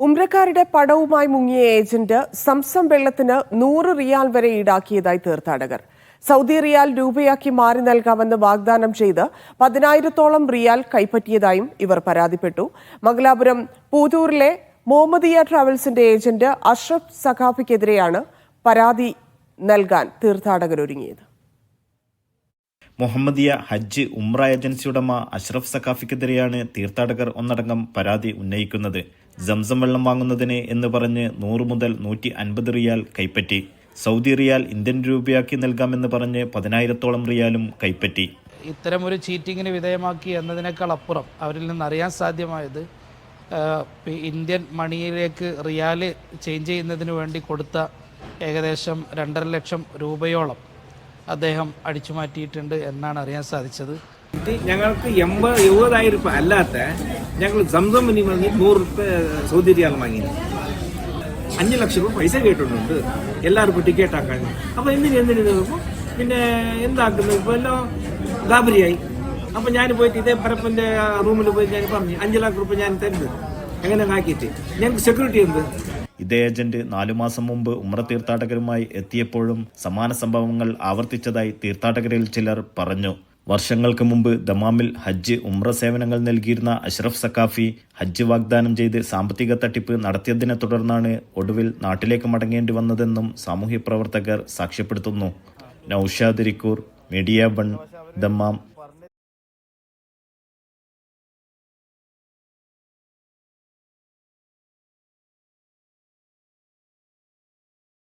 ഉംറക്കാരുടെ പടവുമായി മുങ്ങിയ agent Zamzam വെള്ളത്തിന് നൂറ് റിയാൽ വരെ ഈടാക്കിയതായി തീർത്ഥാടകർ സൗദി റിയാൽ രൂപയാക്കി മാറി നൽകാമെന്ന് വാഗ്ദാനം ചെയ്ത് പതിനായിരത്തോളം റിയാൽ കൈപ്പറ്റിയതായും ഇവർ പരാതിപ്പെട്ടു. മംഗലാപുരം പൂതൂറിലെ മുഹമ്മദിയ ട്രാവൽസിന്റെ ഏജന്റ് അഷ്റഫ് സഖാഫിക്കെതിരെയാണ് പരാതി നൽകാൻ തീർത്ഥാടകർ ഒരുങ്ങിയത് മുഹമ്മദിയ ഹജ്ജ് ഉംറ ഏജൻസി ഉടമ അഷ്റഫ് സഖാഫിക്കെതിരെയാണ് തീർത്ഥാടകർ ഒന്നടങ്കം പരാതി ഉന്നയിക്കുന്നത്. സംസം വെള്ളം വാങ്ങുന്നതിന് എന്ന് പറഞ്ഞ് നൂറ് മുതൽ നൂറ്റി അൻപത് റിയാൽ കൈപ്പറ്റി. സൗദി റിയാൽ ഇന്ത്യൻ രൂപയാക്കി നൽകാമെന്ന് പറഞ്ഞ് പതിനായിരത്തോളം റിയാലും കൈപ്പറ്റി. ഇത്തരമൊരു ചീറ്റിങ്ങിന് വിധേയമാക്കി എന്നതിനേക്കാൾ അപ്പുറം അവരിൽ നിന്ന് അറിയാൻ സാധ്യമായത് ഇന്ത്യൻ മണിയിലേക്ക് റിയാൽ ചേഞ്ച് ചെയ്യുന്നതിന് വേണ്ടി കൊടുത്ത ഏകദേശം രണ്ടര ലക്ഷം രൂപയോളം അദ്ദേഹം അടിച്ചു മാറ്റിയിട്ടുണ്ട് എന്നാണ് അറിയാൻ സാധിച്ചത്. ഞങ്ങൾക്ക് എൺപത് എഴുപതായിരം രൂപ അല്ലാത്ത ഞങ്ങൾ സംസം മിനി വാങ്ങി നൂറ് രൂപ സൗദി റിയാൽ വാങ്ങി അഞ്ച് ലക്ഷം രൂപ പൈസ കേട്ടിട്ടുണ്ട്. എല്ലാവർക്കും ടിക്കറ്റ് ആക്കാൻ. അപ്പോൾ എന്തിനു എന്തിനു പിന്നെ എന്താക്കുന്നത്? ഇപ്പോൾ എല്ലാം ഗാബരിയായി. അപ്പോൾ ഞാൻ പോയിട്ട് ഇതേ പരപ്പന്റെ റൂമിൽ പോയി ഞാൻ പറഞ്ഞു അഞ്ച് ലക്ഷം രൂപ ഞാൻ തരുന്നത്. എങ്ങനെ ആക്കിയിട്ട്? ഞങ്ങൾക്ക് സെക്യൂരിറ്റി എന്ത്? ഇതേ ഏജന്റ് നാലു മാസം മുമ്പ് ഉമ്ര തീർത്ഥാടകരുമായി എത്തിയപ്പോഴും സമാന സംഭവങ്ങൾ ആവർത്തിച്ചതായി തീർത്ഥാടകരിൽ ചിലർ പറഞ്ഞു. വർഷങ്ങൾക്ക് മുമ്പ് ദമാമിൽ ഹജ്ജ് ഉമ്ര സേവനങ്ങൾ നൽകിയിരുന്ന അഷ്റഫ് സക്കാഫി ഹജ്ജ് വാഗ്ദാനം ചെയ്ത് സാമ്പത്തിക തട്ടിപ്പ് നടത്തിയതിനെ തുടർന്നാണ് ഒടുവിൽ നാട്ടിലേക്ക് മടങ്ങേണ്ടി വന്നതെന്നും സാമൂഹ്യ പ്രവർത്തകർ സാക്ഷ്യപ്പെടുത്തുന്നു. Noushad media one Dammam.